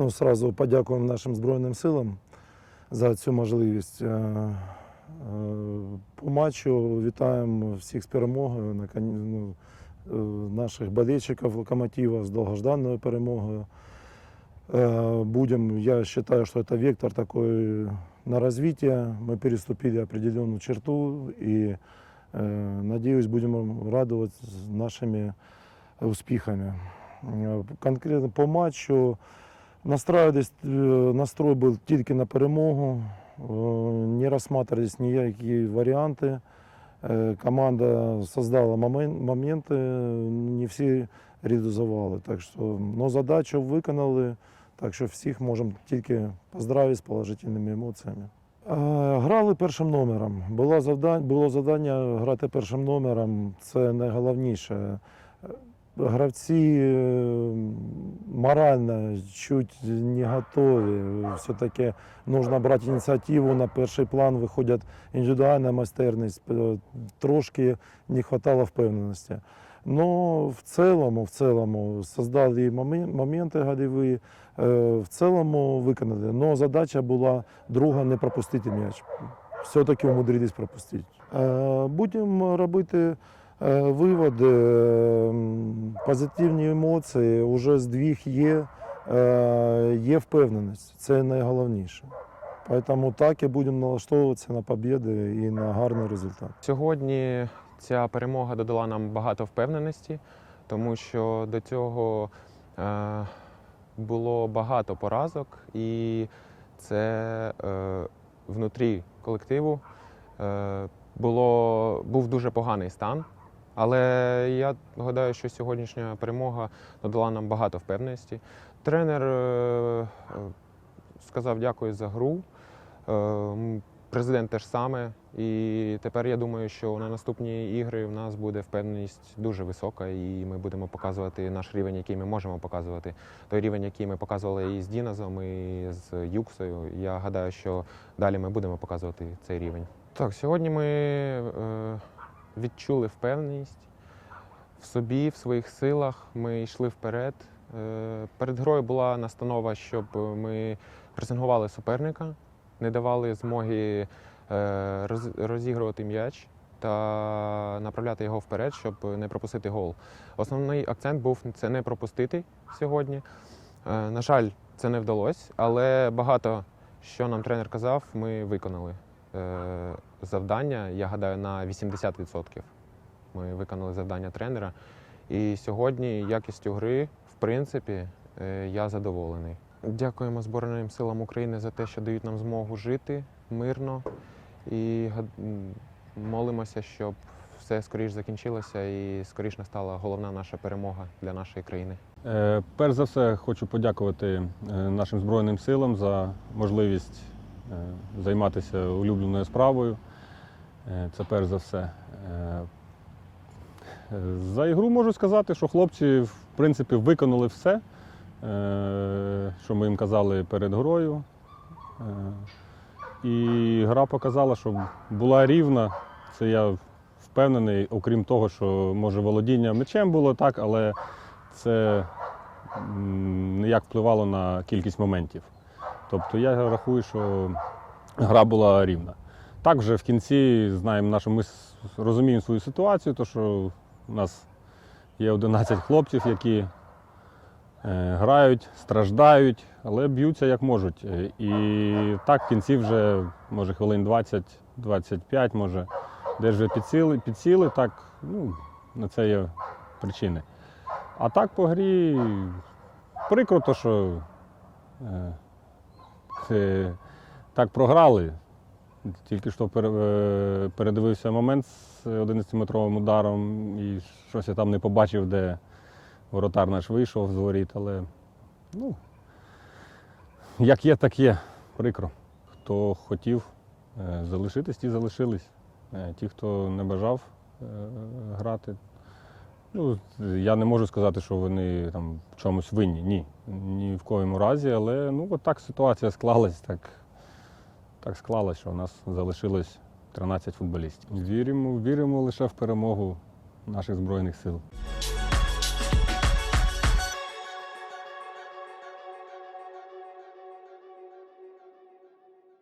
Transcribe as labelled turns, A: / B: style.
A: Ну, сразу подякуємо нашим Збройним силам за цю можливість. Е, е, По матчу вітаємо всіх з перемогою, након- ну, е, наших болельщиків локомотива з довгожданною перемогою. Э, Будем, я считаю, что это вектор такой на развитие. Мы переступили определенную черту и, э, надеюсь, будем радовать нашими успехами. Э, Конкретно по матчу настраивались, э, настрой был тільки на перемогу, э, не рассматривались ніякі варіанти. Е, Команда создала момен- моменти, не всі реалізували. Так що, ну, задачу виконали, так що всіх можемо тільки поздравити з положительними емоціями. Е, Грали першим номером. Було завдання, було завдання грати першим номером. Це найголовніше. Гравці е, морально чуть не готові. Все-таки потрібно брати ініціативу на перший план, виходять індивідуальна майстерність, трошки не вистачало впевненості. Ну, в цілому, в цілому, создали моменти гольові, е, в цілому виконали. Но задача була друга не пропустити м'яч. Все-таки умудрились пропустити. Е, Будемо робити виводи, е, позитивні емоції, уже здвіг є, е, є впевненість. Це найголовніше. Тому так і будемо налаштовуватися на побіди і на гарний результат.
B: Сьогодні ця перемога додала нам багато впевненості, тому що до цього е, було багато поразок, і це е, внутрі колективу е, було, був дуже поганий стан. Але я гадаю, що сьогоднішня перемога додала нам багато впевненості. Тренер е, е, сказав дякую за гру. Е, Президент теж саме. І тепер я думаю, що на наступні ігри в нас буде впевненість дуже висока, і ми будемо показувати наш рівень, який ми можемо показувати. Той рівень, який ми показували і з Діназом, і з Юксою. Я гадаю, що далі ми будемо показувати цей рівень. Так, сьогодні ми відчули впевненість в собі, в своїх силах. Ми йшли вперед. Е, перед грою була настанова, щоб ми пресингували суперника, не давали змоги е, розігрувати м'яч та направляти його вперед, щоб не пропустити гол. Основний акцент був це не пропустити сьогодні. Е, На жаль, це не вдалося, але багато що нам тренер казав, ми виконали. Е, Завдання, я гадаю, на 80%. Ми виконали завдання тренера. І сьогодні якістю гри, в принципі, е, я задоволений. Дякуємо Збройним силам України за те, що дають нам змогу жити мирно і молимося, щоб все скоріш закінчилося і скоріш настала головна наша перемога для нашої країни.
C: Е, Перш за все, хочу подякувати нашим Збройним силам за можливість займатися улюбленою справою. Е, Це перш за все. Е, е, За ігру можу сказати, що хлопці в принципі виконали все, е, що ми їм казали перед грою. Е, І гра показала, що була рівна. Це я впевнений, окрім того, що може володіння м'ячем було так, але це ніяк впливало на кількість моментів. Тобто я рахую, що гра була рівна. Так вже в кінці знаємо нашу, ми розуміємо свою ситуацію, то що у нас є 11 хлопців, які е, грають, страждають, але б'ються як можуть. Е, І так в кінці вже, може, хвилин 20-25, може, де вже підсіли, підсіли, так, ну, на це є причини. А так по грі прикро, то, що е, так програли. Тільки що е, передивився момент з 11-метровим ударом і щось я там не побачив, де воротар наш вийшов з воріт, але ну, як є, так є. Прикро. Хто хотів е, залишитись, ті залишились. Е, Ті, хто не бажав е, грати, Ну, я не можу сказати, що вони там в чомусь винні. Ні. Ні в коєму разі, але ну, от так ситуація склалась, так, так склалась, що у нас залишилось 13 футболістів. Віримо, віримо лише в перемогу наших Збройних сил.